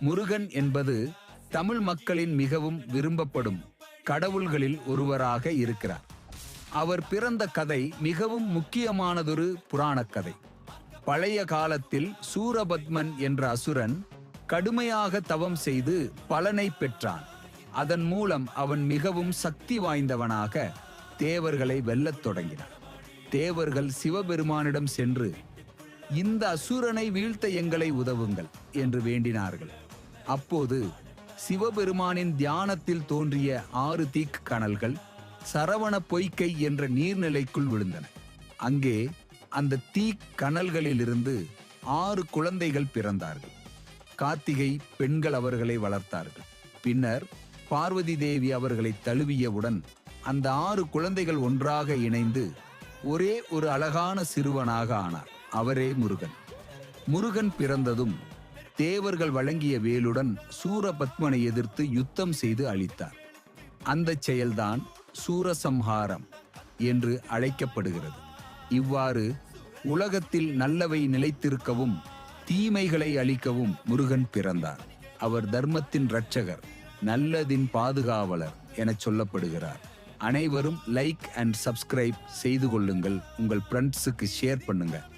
முருகன் என்பது தமிழ் மக்களின் மிகவும் விரும்பப்படும் கடவுள்களில் ஒருவராக இருக்கிறார். அவர் பிறந்த கதை மிகவும் முக்கியமானதொரு புராணக் கதை. பழைய காலத்தில் சூரபத்மன் என்ற அசுரன் கடுமையாக தவம் செய்து பலனை பெற்றான். அதன் மூலம் அவன் மிகவும் சக்தி வாய்ந்தவனாக தேவர்களை வெல்லத் தொடங்கினான். தேவர்கள் சிவபெருமானிடம் சென்று இந்த அசுரனை வீழ்த்த எங்களை உதவுங்கள் என்று வேண்டினார்கள். அப்போது சிவபெருமானின் தியானத்தில் தோன்றிய ஆறு தீக் கனல்கள் சரவண பொய்க்கை என்ற நீர்நிலைக்குள் விழுந்தன. அங்கே அந்த தீக் கனல்களிலிருந்து ஆறு குழந்தைகள் பிறந்தார்கள். கார்த்திகை பெண்கள் அவர்களை வளர்த்தார்கள். பின்னர் பார்வதி தேவி அவர்களை தழுவியவுடன் அந்த ஆறு குழந்தைகள் ஒன்றாக இணைந்து ஒரே ஒரு அழகான சிறுவனாக ஆனார். அவரே முருகன். முருகன் பிறந்ததும் தேவர்கள் வழங்கிய வேலுடன் சூரபத்மனை எதிர்த்து யுத்தம் செய்து அழித்தார். அந்த செயல்தான் சூரசம்ஹாரம் என்று அழைக்கப்படுகிறது. இவ்வாறு உலகத்தில் நல்லவை நிலைத்திருக்கவும் தீமைகளை அழிக்கவும் முருகன் பிறந்தார். அவர் தர்மத்தின் இரட்சகர் நல்லதின் பாதுகாவலர் எனச் சொல்லப்படுகிறார். அனைவரும் லைக் அண்ட் சப்ஸ்கிரைப் செய்து கொள்ளுங்கள். உங்கள் ஃப்ரெண்ட்ஸுக்கு ஷேர் பண்ணுங்கள்